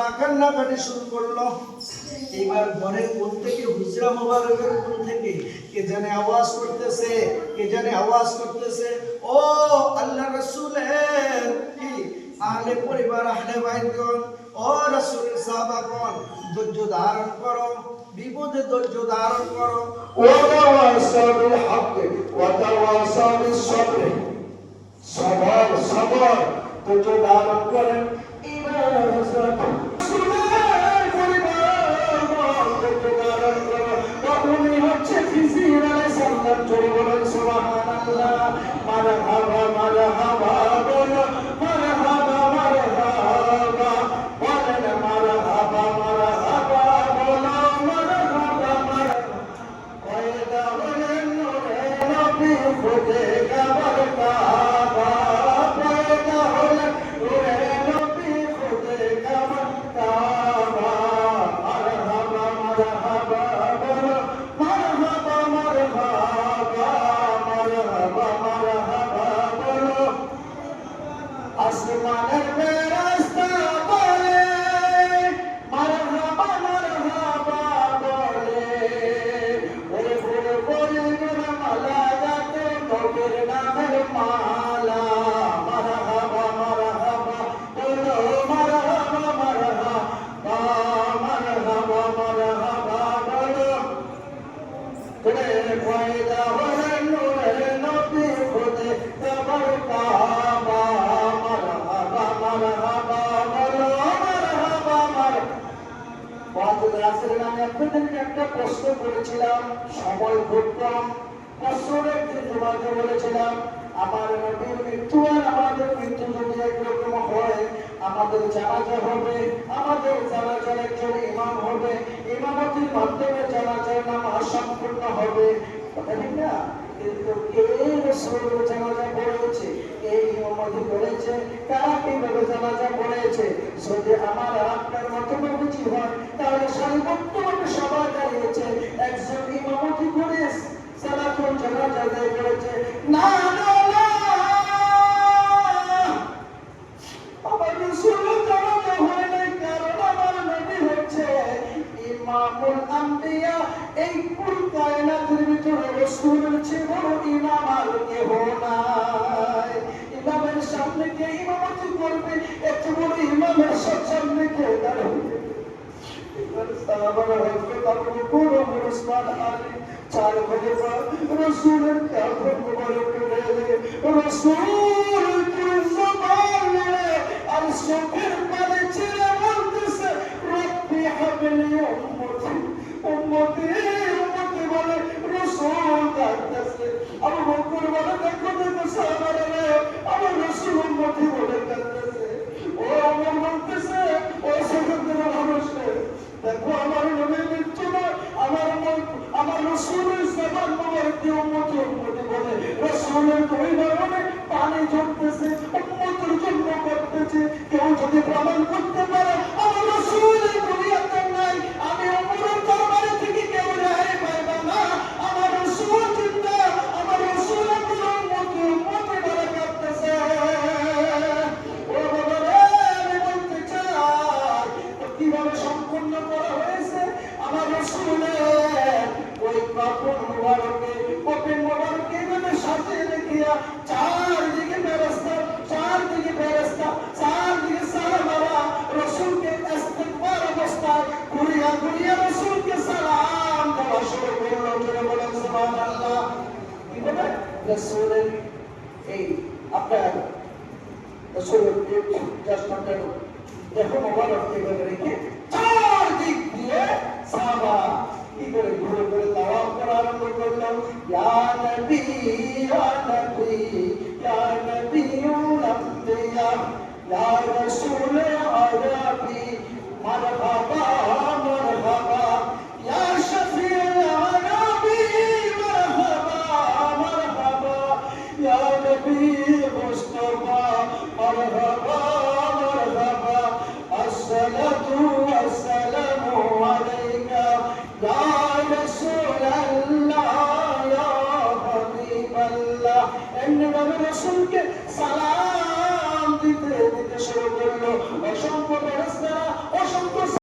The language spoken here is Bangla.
কান্নাকাটি শুরু করল। এইবার ঘরের কোন থেকে হুজরা মোবারকের কোন থেকে কে জানে আওয়াজ করতেছে, কে জানে আওয়াজ করতেছে। ও আল্লাহ রসুলের কি? আহলে পরিবার, আহলে ভাইগণ ও রসুলের সাহাবাগণ, ধৈর্য ধারণ করো, বিপদে ধৈর্য ধারণ করো। ও তাওয়াসাবিল হক ওয়া তাওয়াসাবিল সবর। সবর সবর ধৈর্য ধারণ করেন। সুবহানাল্লাহ মারহাবা নামে আপনাদেরকে একটা বলেছিলাম, আমার নবীর মৃত্যু আমাদের মৃত্যু যদি হয়, আমাদের জানাজা হবে, আমাদের জানাজার একজন ইমাম হবে, ইমামতির মাধ্যমে সম্পূর্ণ হবে। কথা ঠিক না? কিন্তু কে রসুলের জানাজা পড়েছে? কে ইমামতি করেছে কারা কীভাবে জানাজা পড়েছে? যদি আমার আপনার মতো বুঝি হয়, তাহলে সারিবদ্ধভাবে সবাই দাঁড়িয়েছে একজন ইমামতি করে ইমামুল আম্বিয়া এই কুল কায়নাতের ভিতরে রসুলের চেয়ে বড় আর কেহ নাই। ইমামের সামনে কে ইমামতি আর চোখের রসুলের জবান মোবারকে উম্মতি উম্মতি বলে। রসুলের পানি উম্মতের জন্য করতেছে। কেউ যদি প্রমাণ করতে পারে, আমার দুনিয়াতে নাই, আমি উম্মতের দরবারে থেকে কেউ রেহাই পাইবে না। আমার রসুল জিন্দা, আমার রসুল আমার উম্মতি বলে কাঁদতেছে। ও বাবা আমি বলতে চাই কীভাবে সম্পূর্ণ করা হয়েছে? আমার রসুলের ওই কাপড় মোবারকে কপিন মোবারকে এভাবে সাজিয়ে রেখিয়া চারদিকে ব্যবস্থা চারদিকে ব্যবস্থা চারদিকে সালামারা রসুলকে ইস্তেকবার অবস্থায় ঘুরিয়া ঘুরিয়া রসুলকে সালাম দেওয়া শুরু করল জোরে বলেন সুবহানাল্লাহ কি বলে রসুলের এই আপনার রসুলের জাস্ট আপনার দেখো মোবারক এভাবে রেখে চার দিক দিয়ে সাহাবা কি করে ঘুরে Ya Nabi, Ya Nabi, Ya Nabi, Ya Rasul Arabi, Marhaba. রাসূলকে সালাম